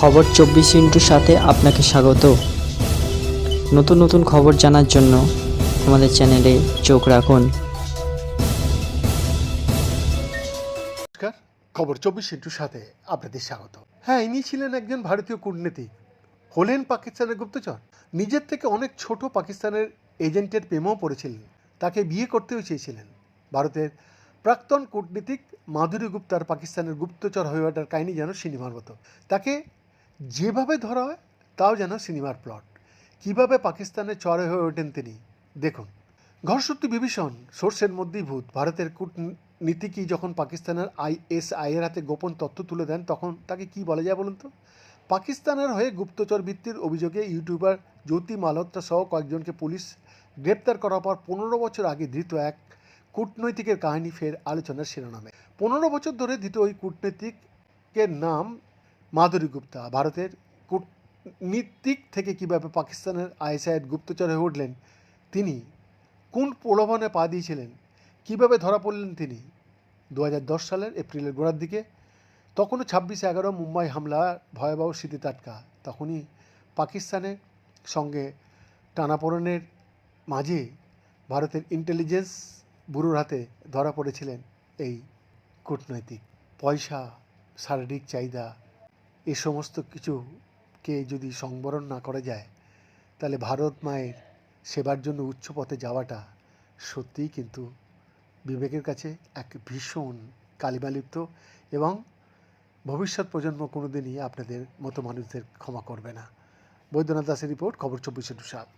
খবর চব্বিশ ইন্টুর সাথে আপনাকে স্বাগত। নতুন নতুন খবর জানার জন্য আমাদের চ্যানেলে চোখ রাখুন। নমস্কার, খবর চব্বিশ ইন্টুর সাথে আপনাদের স্বাগত। হ্যাঁ ইনি ছিলেন একজন ভারতীয় কূটনীতিক, হলেন পাকিস্তানের গুপ্তচর। নিজের থেকে অনেক ছোট পাকিস্তানের এজেন্টের প্রেমেও পড়েছিলেন। তাকে বিয়ে করতেও চেয়েছিলেন। ভারতের প্রাক্তন কূটনীতিক মাধুরী গুপ্তার পাকিস্তানের গুপ্তচর হয়ে ওঠার কাহিনী যেন সিনেমার মতো। তাকে যেভাবে ধরা হয়, তাও যেন সিনেমার প্লট। কীভাবে পাকিস্তানের চরে হয়ে ওঠেন তিনি? দেখুন ঘরসূত্র বিভীষণ। সোর্সের মধ্যেই ভূত। ভারতের কূটনীতিকই যখন পাকিস্তানের আইএসআই এর হাতে গোপন তথ্য তুলে দেন, তখন তাকে কি বলা যায় বলুন তো? পাকিস্তানের হয়ে গুপ্তচর বৃত্তির অভিযোগে ইউটিউবার জ্যোতি মালহোত্রা সহ কয়েকজনকে পুলিশ গ্রেপ্তার করার পর পনেরো বছর আগে ধৃত এক কূটনৈতিকের কাহিনী ফের আলোচনার শিরোনামে। পনেরো বছর ধরে ধৃত ওই কূটনীতিকের নাম মাধুরী গুপ্তা, ভারতের কূটনীতিক থেকে কীভাবে পাকিস্তানের আইএসআইয়ের গুপ্তচর হয়ে উঠলেন তিনি, কোন প্রলোভনে পা দিয়েছিলেন, কীভাবে ধরা পড়লেন তিনি দু হাজার দশ সালের এপ্রিলের গোড়ার দিকে, তখনও ছাব্বিশে এগারো মুম্বাই হামলা ভয়াবহ স্মৃতি টাটকা, তখনই পাকিস্তানের সঙ্গে টানাপোড়েনের মাঝে ভারতের ইন্টেলিজেন্স ব্যুরোর হাতে ধরা পড়েছিলেন এই কূটনৈতিক। পয়সা, শারীরিক চাহিদা এ সমস্ত কিছুকে যদি সংবরণ না করা যায়, তাহলে ভারত মায়ের সেবার জন্য উচ্চ পথে যাওয়াটা সত্যিই কিন্তু বিবেকের কাছে এক ভীষণ কালিমালিপ্ত এবং ভবিষ্যৎ প্রজন্ম কোনো দিনই আপনাদের মতো মানুষদের ক্ষমা করবে না। বৈদ্যনাথ দাসের রিপোর্ট, খবর চব্বিশে সাত।